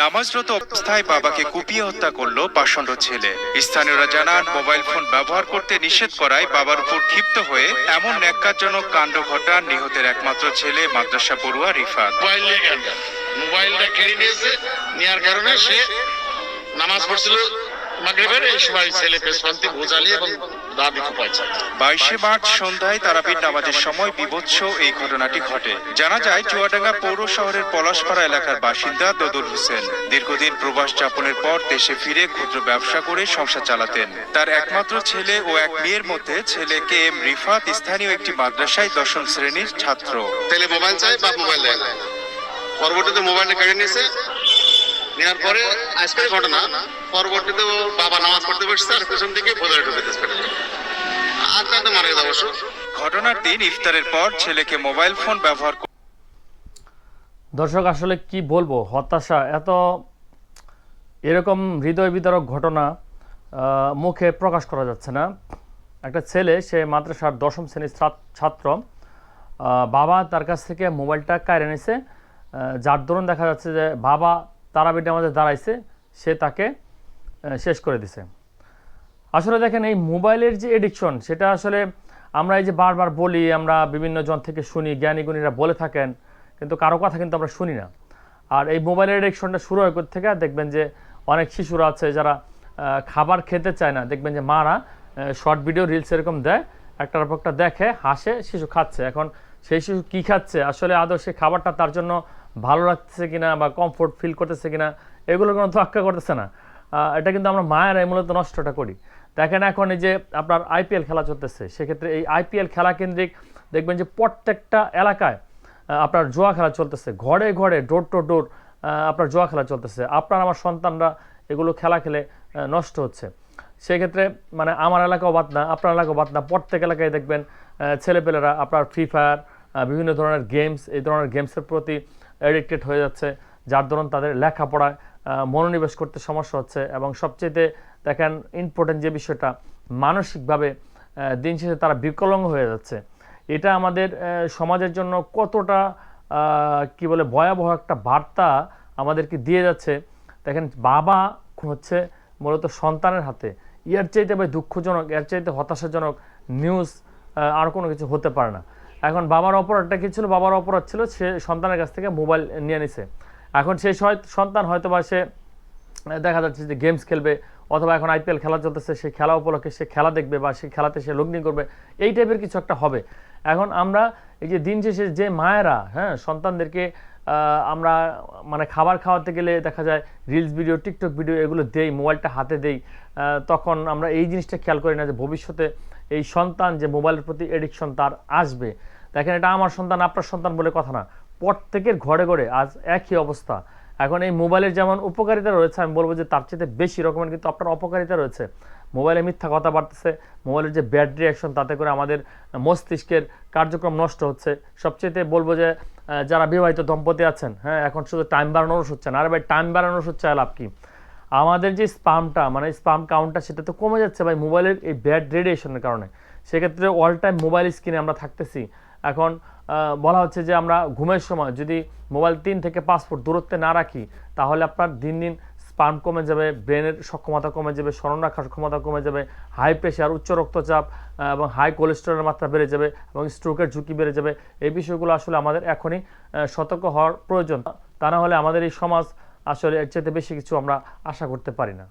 নামাজরত অবস্থায় বাবাকে কুপিয়ে হত্যা করল পাষণ্ড ছেলে। স্থানীয়রা জানান, মোবাইল ফোন ব্যবহার করতে নিষেধ করায় বাবার উপর ক্ষিপ্ত হয়ে এমন ন্যাক্কারজনক কাণ্ড ঘটান নিহতের একমাত্র ছেলে মাদ্রাসা পড়ুয়া রিফাত। মোবাইল মোবাইলটা কেড়ে নিয়েছে। নেওয়ার কারণে সে নামাজ পড়ছিল। মাগরিবের এই সময় ছেলে পেশপান্তি বোঝালি এবং দাদি কুপাইছে বাইশে মার্চ সন্ধ্যায় তারাবির নামাজের সময় বিভৎস এই ঘটনাটি ঘটে। জানা যায় চুয়াডাঙ্গা পৌর শহরের পলাশপাড়া এলাকার বাসিন্দা দদুল হোসেন। দীর্ঘদিন প্রবাস যাপনের পর দেশে ফিরে ক্ষুদ্র ব্যবসা করে সংসার চালাতেন। তার একমাত্র ছেলে ও এক মেয়ের মধ্যে ছেলে কে এম রিফাত স্থানীয় একটি মাদ্রাসায় দশম শ্রেণির ছাত্র। ছেলে মোবাইল চাই বা মোবাইল দেয় পরবর্তীতে মোবাইলটা কেড়ে নিয়েছে নেওয়ার পরে আজকের ঘটনা পরবর্তীতে বাবা নামাজ পড়তে বসছে আর পেছন ঢুকে দিচ্ছে আর তাতে মারা গেছে অবশ্য। ঘটনার দিন ইফতারের পর ছেলেকে মোবাইল ফোন ব্যবহার দর্শক আসলে কি বলব? হতাশা এত এরকম হৃদয় বিদারক ঘটনা মুখে প্রকাশ করা যাচ্ছে না। একটা ছেলে সে মাদ্রাসার দশম শ্রেণির ছাত্র বাবা তার কাছ থেকে মোবাইলটা কাড়ে নিছে। যার দরুন দেখা যাচ্ছে যে বাবা তারাবির নামাজে দাঁড়াইছে, সে তাকে শেষ করে দিছে। আসলে দেখেন, এই মোবাইলের যে এডিকশন সেটা আসলে আমরা এই যে বারবার বলি, আমরা বিভিন্ন জন থেকে শুনি জ্ঞানী গুণীরা বলে থাকেন, কিন্তু কারও কথা কিন্তু আমরা শুনি না। আর এই মোবাইলের এডিকশনটা শুরু হয় থেকে দেখবেন যে অনেক শিশুরা আছে যারা খাবার খেতে চায় না। দেখবেন যে মারা শর্ট ভিডিও রিলস এরকম দেয়, একটার পর একটা দেখে, হাসে, শিশু খাচ্ছে। এখন সেই শিশু কী খাচ্ছে? আসলে আদৌ সেই খাবারটা তার জন্য ভালো লাগতেছে কিনা বা কমফোর্ট ফিল করতেছে কিনা, এগুলো কোনো তোয়াক্কা করতেছে না। এটা কিন্তু আমরা মায়েরাই মূলত নষ্টটা করি। দেখেন এখন এই যে আপনার আইপিএল খেলা চলতেছে, সেক্ষেত্রে এই আইপিএল খেলা কেন্দ্রিক দেখবেন যে প্রত্যেকটা এলাকায় আপনার জুয়া খেলা চলতেছে। ঘরে ঘরে ডোর টু ডোর আপনার জুয়া খেলা চলতেছে। আপনার আমার সন্তানরা এগুলো খেলা খেলে নষ্ট হচ্ছে। সেক্ষেত্রে মানে আমার এলাকাও বাদ না, আপনার এলাকাও বাদ না। প্রত্যেক এলাকায় দেখবেন ছেলেপেলেরা আপনার ফ্রি ফায়ার বিভিন্ন ধরনের গেমস এই ধরনের গেমসের প্রতি অ্যাডিক্টেড হয়ে যাচ্ছে, যার দরুন তাদের লেখাপড়ায় মনোনিবেশ করতে সমস্যা হচ্ছে এবং সবচেয়ে দেখেন ইম্পর্টেন্ট যে বিষয়টা, মানসিকভাবে দিন শেষে তারা বিকলঙ্গ হয়ে যাচ্ছে। এটা আমাদের সমাজের জন্য কতটা কি বলে, ভয়াবহ একটা বার্তা আমাদেরকে দিয়ে যাচ্ছে। দেখেন বাবা হচ্ছে মূলত সন্তানের হাতে। এর চাইতে ভাই দুঃখজনক, এর চাইতে হতাশাজনক নিউজ আর কোনো কিছু হতে পারে না। এখন বাবার অপরাধটা কি ছিল? বাবার অপরাধ ছিল, সে সন্তানের কাছ থেকে মোবাইল নিয়ে নিছে। এখন সয়- সন্তান হয়তো বা সে দেখা যাচ্ছে যে গেমস খেলবে, অথবা এখন আইপিএল খেলা চলতেছে, সে খেলা উপলক্ষে সে খেলা দেখবে বা সে খেলাতে সে লগ্নি করবে, এই টাইপের কিছু একটা হবে। এখন আমরা এই যে দিন শেষে যে মায়েরা হ্যাঁ সন্তানদেরকে আমরা মানে খাবার খাওয়াতে গেলে দেখা যায় রিলস ভিডিও টিকটক ভিডিও এগুলো দেই, মোবাইলটা হাতে দেই। তখন আমরা এই জিনিসটা খেয়াল করি না যে ভবিষ্যতে এই সন্তান যে মোবাইলের প্রতি এডিকশন তার আসবে। দেখেন, এটা আমার সন্তান, আপনার সন্তান বলে কথা না। প্রত্যেকের ঘরে ঘরে আজ একই অবস্থা। এখন এই মোবাইলের যেমন উপকারিতা রয়েছে, আমি বলব যে তার চেয়ে বেশি রকমের কিন্তু আপনার অপকারিতা রয়েছে। মোবাইলে মিথ্যা কথা বাড়তেছে, মোবাইলের যে ব্যাড রিয়াকশন তাতে করে আমাদের মস্তিষ্কের কার্যক্রম নষ্ট হচ্ছে। সবচেয়ে বলব যে যারা বিবাহিত দম্পতি আছেন হ্যাঁ এখন শুধু টাইম বাড়ানোর হচ্ছে না আরে ভাই টাইম বাড়ানোর হচ্ছে লাভ কি? আমাদের যে স্পামটা মানে স্পাম কাউন্টটা সেটা তো কমে যাচ্ছে ভাই মোবাইলের এই ব্যাড রেডিয়েশনের কারণে। সেক্ষেত্রে অল টাইম মোবাইল স্ক্রিনে আমরা থাকতেছি। এখন বলা হচ্ছে যে আমরা ঘুমের সময় যদি মোবাইল তিন থেকে পাঁচ ফুট দূরত্বে না রাখি, তাহলে আপনার দিন দিন স্পাম কমে যাবে, ব্রেনের সক্ষমতা কমে যাবে স্মরণ রাখার ক্ষমতা কমে যাবে হাই প্রেশার উচ্চ রক্তচাপ এবং হাই কোলেস্টেরলের মাত্রা বেড়ে যাবে এবং স্ট্রোকের ঝুঁকি বেড়ে যাবে। এই বিষয়গুলো আসলে আমাদের এখনই সতর্ক হওয়ার প্রয়োজন। তা না হলে আমাদের এই সমাজ আসলে এর চাইতে বেশি কিছু আমরা আশা করতে পারি না।